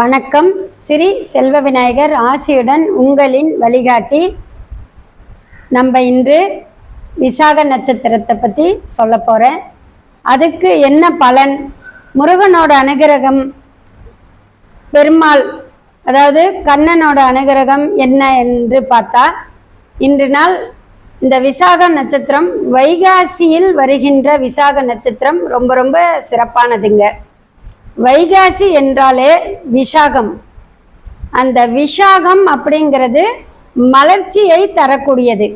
வணக்கம். ஸ்ரீ செல்வ விநாயகர் ஆசியுடன் உங்களின் வழிகாட்டி நம்ம இன்று விசாக நட்சத்திரத்தை பற்றி சொல்ல போகிறேன் அதுக்கு என்ன பலன்? முருகனோட அனுகிரகம் பெருமாள் அதாவது கண்ணனோட அனுகிரகம் என்ன என்று பார்த்தா இன்று நாள் இந்த விசாக நட்சத்திரம் வைகாசியில் வருகின்ற விசாக நட்சத்திரம் ரொம்ப ரொம்ப சிறப்பானதுங்க. வைகாசி என்றாலே விஷாகம். அந்த விஷாகம் அப்படிங்கிறது மலர்ச்சியை தரக்கூடியது.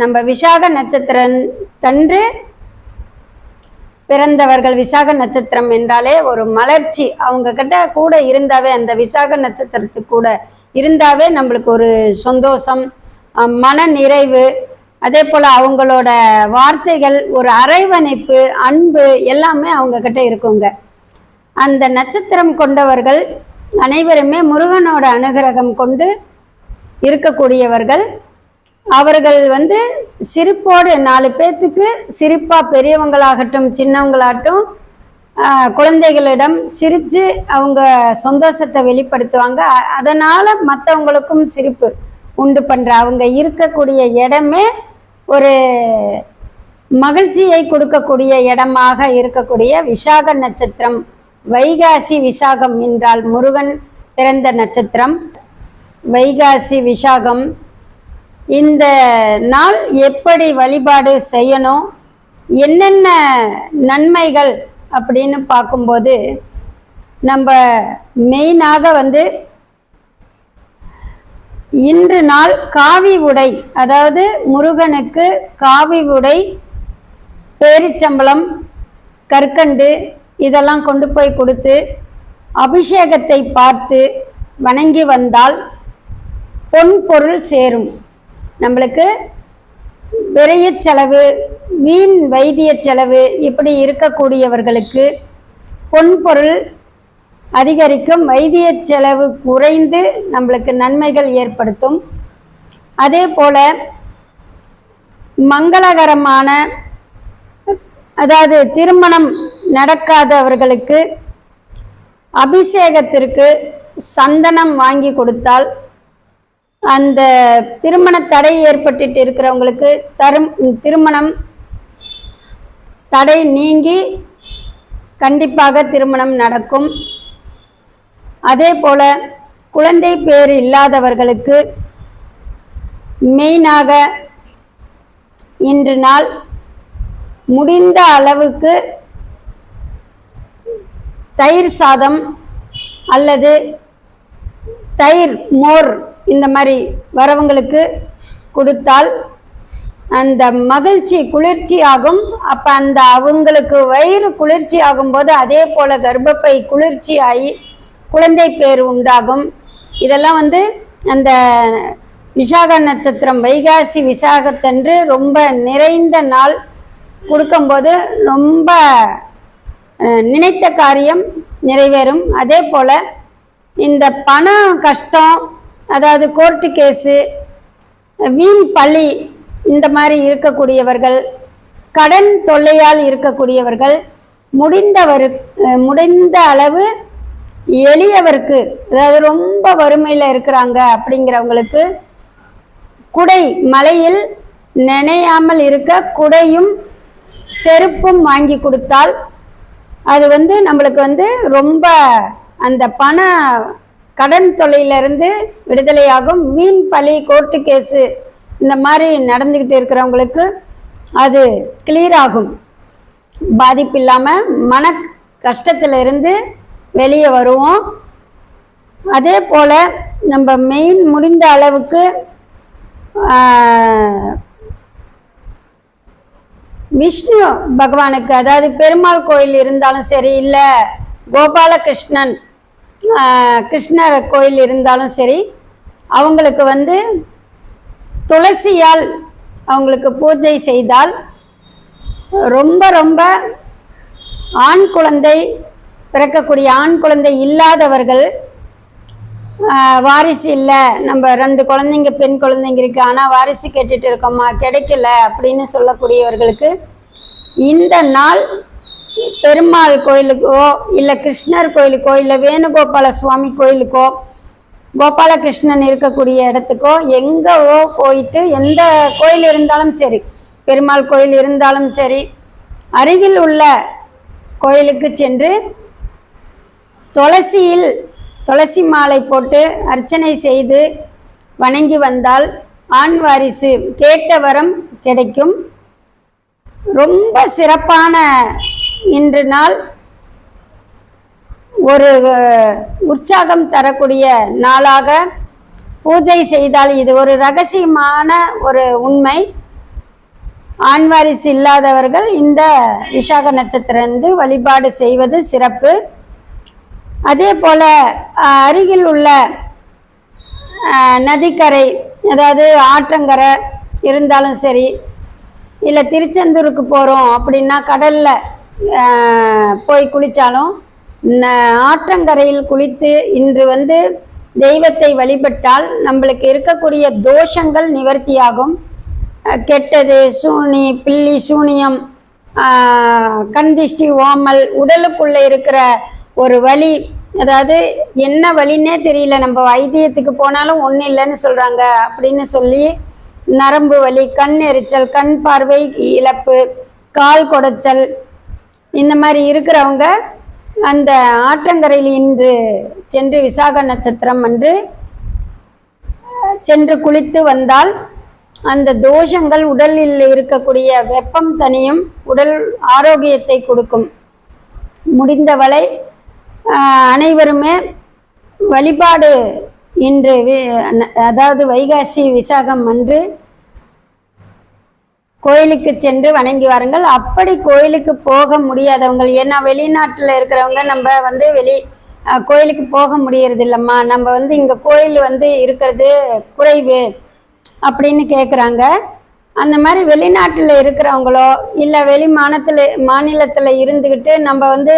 நம்ம விசாக நட்சத்திரம் தன்று பிறந்தவர்கள் விசாக நட்சத்திரம் என்றாலே ஒரு மலர்ச்சி. அவங்க கிட்ட கூட இருந்தாவே அந்த விசாக நட்சத்திரத்து கூட இருந்தாவே நம்மளுக்கு ஒரு சந்தோஷம் மன நிறைவு அதே போல் அவங்களோட வார்த்தைகள் ஒரு அரைவணைப்பு அன்பு எல்லாமே அவங்க கிட்ட இருக்குங்க. அந்த நட்சத்திரம் கொண்டவர்கள் அனைவருமே முருகனோட அனுகிரகம் கொண்டு இருக்கக்கூடியவர்கள். அவர்கள் வந்து சிரிப்போடு நாலு பேர்த்துக்கு சிரிப்பாக பெரியவங்களாகட்டும் சின்னவங்களாகட்டும் குழந்தைகளிடம் சிரித்து அவங்க சந்தோஷத்தை வெளிப்படுத்துவாங்க. அதனால் மற்றவங்களுக்கும் சிரிப்பு உண்டு பண்ணுற அவங்க இருக்கக்கூடிய இடமே ஒரு மகிழ்ச்சியை கொடுக்கக்கூடிய இடமாக இருக்கக்கூடிய விசாக நட்சத்திரம். வைகாசி விசாகம் என்றால் முருகன் பிறந்த நட்சத்திரம். வைகாசி விசாகம் இந்த நாள் எப்படி வழிபாடு செய்யணும் என்னென்ன நன்மைகள் அப்படின்னு பார்க்கும்போது நம்ம மெயினாக வந்து இன்று நாள் காவி உடை அதாவது முருகனுக்கு காவி உடை பேரிச்சம்பளம் கற்கண்டு இதெல்லாம் கொண்டு போய் கொடுத்து அபிஷேகத்தை பார்த்து வணங்கி வந்தால் பொன் பொருள் சேரும். நம்மளுக்கு விரைய செலவு வீண் வைத்திய செலவு இப்படி இருக்கக்கூடியவர்களுக்கு பொன் பொருள் அதிகரிக்கும் வைத்திய செலவு குறைந்து நம்மளுக்கு நன்மைகள் ஏற்படுத்தும். அதே போல மங்களகரமான அதாவது திருமணம் நடக்காதவர்களுக்கு அபிஷேகத்திற்கு சந்தனம் வாங்கி கொடுத்தால் அந்த திருமண தடை ஏற்பட்டுட்டு இருக்கிறவங்களுக்கு தரும் திருமணம் தடை நீங்கி கண்டிப்பாக திருமணம் நடக்கும். அதே போல் குழந்தை பேர் இல்லாதவர்களுக்கு மெயினாக இன்று நாள் முடிந்த அளவுக்கு தயிர் சாதம் அல்லது தயிர் மோர் இந்த மாதிரி வரவங்களுக்கு கொடுத்தால் அந்த மகிழ்ச்சி குளிர்ச்சி ஆகும். அப்போ அந்த அவங்களுக்கு வயிறு குளிர்ச்சி ஆகும்போது அதே போல் கர்ப்பப்பை குளிர்ச்சி ஆகி குழந்தை பேர் உண்டாகும். இதெல்லாம் வந்து அந்த விசாக நட்சத்திரம் வைகாசி விசாகத்தன்று ரொம்ப நிறைந்த நாள். கொடுக்கும்போது ரொம்ப நினைத்த காரியம் நிறைவேறும். அதே போல் இந்த பணம் கஷ்டம் அதாவது கோர்ட்டு கேஸு வீண் பழி இந்த மாதிரி இருக்கக்கூடியவர்கள் கடன் தொல்லையால் இருக்கக்கூடியவர்கள் முடிந்தவர் முடிந்த அளவு எளியவருக்கு அதாவது ரொம்ப வறுமையில் இருக்கிறாங்க அப்படிங்கிறவங்களுக்கு குடை மலையில் நினையாமல் இருக்க குடையும் செருப்பும் வாங்கி கொடுத்தால் அது வந்து நம்மளுக்கு வந்து ரொம்ப அந்த பண கடன் தொல்லையிலிருந்து விடுதலையாகும். வீண் பழி கோர்ட்டு கேஸு இந்த மாதிரி நடந்துக்கிட்டு இருக்கிறவங்களுக்கு அது கிளியர் ஆகும். பாதிப்பு இல்லாமல் மன கஷ்டத்திலிருந்து வெளியே வருவோம். அதே போல் நம்ம மெயின் முடிந்த அளவுக்கு விஷ்ணு பகவானுக்கு அதாவது பெருமாள் கோயில் இருந்தாலும் சரி இல்லை கோபாலகிருஷ்ணன் கிருஷ்ணர் கோயில் இருந்தாலும் சரி அவங்களுக்கு வந்து துளசியால் அவங்களுக்கு பூஜை செய்தால் ரொம்ப ரொம்ப ஆண் குழந்தை பிறக்கக்கூடிய ஆண் குழந்தை இல்லாதவர்கள் வாரிசு இல்லை. நம்ம ரெண்டு குழந்தைங்க பெண் குழந்தைங்க இருக்கு. ஆனால் வாரிசு கேட்டுட்டு இருக்கோம்மா கிடைக்கல அப்படின்னு சொல்லக்கூடியவர்களுக்கு இந்த நாள் பெருமாள் கோயிலுக்கோ இல்லை கிருஷ்ணர் கோயிலுக்கோ இல்லை வேணுகோபால சுவாமி கோயிலுக்கோ கோபாலகிருஷ்ணன் இருக்கக்கூடிய இடத்துக்கோ எங்கவோ போயிட்டு எந்த கோயில் இருந்தாலும் சரி பெருமாள் கோயில் இருந்தாலும் சரி அருகில் உள்ள கோயிலுக்கு சென்று துளசியில் துளசி மாலை போட்டு அர்ச்சனை செய்து வணங்கி வந்தால் ஆண் வாரிசு கேட்ட வரம் கிடைக்கும். ரொம்ப சிறப்பான இன்று நாள். ஒரு உற்சாகம் தரக்கூடிய நாளாக பூஜை செய்தால் இது ஒரு ரகசியமான ஒரு உண்மை. ஆண் வாரிசு இல்லாதவர்கள் இந்த விசாக நட்சத்திரந்து வழிபாடு செய்வது சிறப்பு. அதே போல் அருகில் உள்ள நதிக்கரை அதாவது ஆற்றங்கரை இருந்தாலும் சரி இல்லை திருச்செந்தூருக்கு போகிறோம் அப்படின்னா கடலில் போய் குளித்தாலும் ஆற்றங்கரையில் குளித்து இன்று வந்து தெய்வத்தை வழிபட்டால் நம்மளுக்கு இருக்கக்கூடிய தோஷங்கள் நிவர்த்தியாகும். கெட்டது சூனி பில்லி சூனியம் கந்திஷ்டி ஓமல் உடலுக்குள்ளே இருக்கிற ஒரு வழி அதாவது என்ன வலின்னே தெரியல. நம்ம வைத்தியத்துக்கு போனாலும் ஒன்றும் இல்லைன்னு சொல்கிறாங்க அப்படின்னு சொல்லி நரம்பு வலி கண் எரிச்சல் கண் பார்வை இழப்பு கால் குடைச்சல் இந்த மாதிரி இருக்கிறவங்க அந்த ஆற்றங்கரையில் இன்று சென்று விசாக நட்சத்திரம் அன்று சென்று குளித்து வந்தால் அந்த தோஷங்கள் உடலில் இருக்கக்கூடிய வெப்பம் தனியும் உடல் ஆரோக்கியத்தை கொடுக்கும். முடிந்தவரை அனைவருமே வழிபாடு இன்று வி- அதாவது வைகாசி விசாகம் அன்று கோயிலுக்கு சென்று வணங்கி வாருங்கள். அப்படி கோயிலுக்கு போக முடியாதவங்க ஏன்னா வெளிநாட்டில் இருக்கிறவங்க நம்ம வந்து வெளி கோயிலுக்கு போக முடியறது இல்லைம்மா நம்ம வந்து இங்கே கோயில் வந்து இருக்கிறது குறைவு அப்படின்னு கேட்குறாங்க அந்த மாதிரி வெளிநாட்டில் இருக்கிறவங்களோ இல்லை வெளி மாநிலத்தில் மாநிலத்தில் இருந்துக்கிட்டு நம்ம வந்து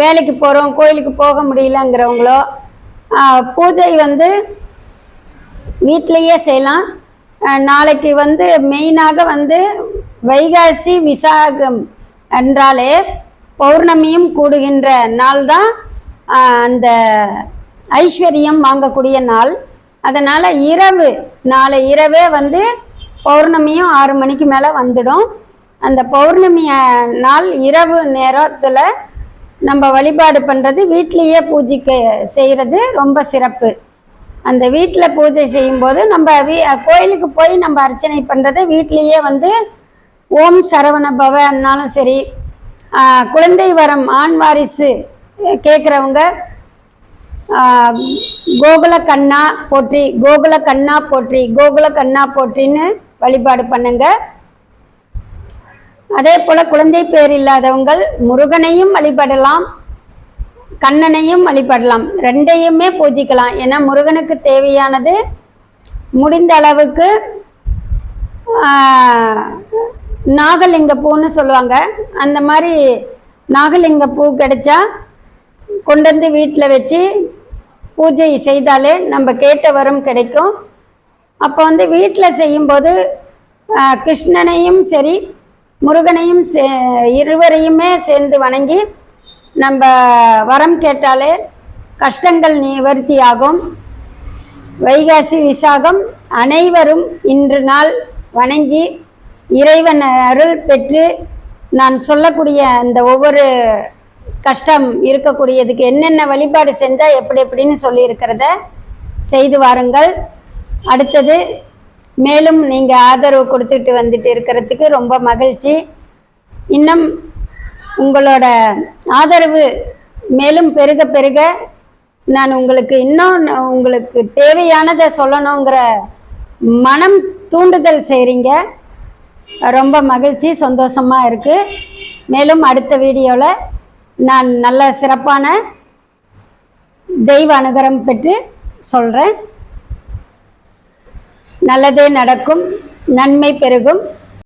வேலைக்கு போகிறோம் கோயிலுக்கு போக முடியலங்கிறவங்களோ பூஜை வந்து வீட்டிலையே செய்யலாம். நாளைக்கு வந்து மெயினாக வந்து வைகாசி விசாகம் என்றாலே பௌர்ணமியும் கூடுகின்ற நாள் தான் அந்த ஐஸ்வர்யம் வாங்கக்கூடிய நாள். அதனால் இரவு நாளை இரவே வந்து பௌர்ணமியும் ஆறு மணிக்கு மேலே வந்துடும். அந்த பௌர்ணமி நாள் இரவு நேரத்தில் நம்ம வழிபாடு பண்ணுறது வீட்லேயே பூஜைக்கு செய்கிறது ரொம்ப சிறப்பு. அந்த வீட்டில் பூஜை செய்யும்போது நம்ம வீ கோயிலுக்கு போய் நம்ம அர்ச்சனை பண்ணுறது வீட்லேயே வந்து ஓம் சரவண பவன்னாலும் சரி குழந்தை வரம் ஆண் வாரிசு கேட்குறவங்க கோகுல கண்ணா போற்றி கோகுல கண்ணா போற்றி கோகுல கண்ணா போற்றின்னு வழிபாடு பண்ணுங்கள் அதே போல் குழந்தை பேர் இல்லாதவங்கள் முருகனையும் வழிபடலாம் கண்ணனையும் வழிபடலாம். ரெண்டையுமே பூஜிக்கலாம். ஏன்னா முருகனுக்கு தேவையானது முடிந்த அளவுக்கு நாகலிங்க பூன்னு சொல்லுவாங்க. அந்த மாதிரி நாகலிங்க பூ கிடைச்சா கொண்டு வந்து வீட்டில் வச்சு பூஜை செய்தாலே நம்ம கேட்ட வரம் கிடைக்கும். அப்போ வந்து வீட்டில் செய்யும்போது கிருஷ்ணனையும் சரி முருகனையும் சே இருவரையுமே சேர்ந்து வணங்கி நம்ம வரம் கேட்டாலே கஷ்டங்கள் நிவர்த்தியாகும். வைகாசி விசாகம் அனைவரும் இன்று நாள் வணங்கி இறைவன் அருள் பெற்று நான் சொல்லக்கூடிய அந்த ஒவ்வொரு கஷ்டம் இருக்கக்கூடியதுக்கு என்னென்ன வழிபாடு செஞ்சால் எப்படி எப்படின்னு சொல்லியிருக்கிறத செய்து வாருங்கள். அடுத்தது மேலும் நீங்கள் ஆதரவு கொடுத்துட்டு வந்துட்டு இருக்கிறதுக்கு ரொம்ப மகிழ்ச்சி. இன்னும் உங்களோட ஆதரவு மேலும் பெருக பெருக நான் உங்களுக்கு இன்னும் உங்களுக்கு தேவையானதை சொல்லணுங்கிற மனம் தூண்டுதல் செய்கிறீங்க ரொம்ப மகிழ்ச்சி சந்தோஷமாக இருக்குது மேலும் அடுத்த வீடியோவில் நான் நல்ல சிறப்பான தெய்வ அனுகரம் பெற்று சொல்கிறேன் நல்லதே நடக்கும் நன்மை பெருகும்.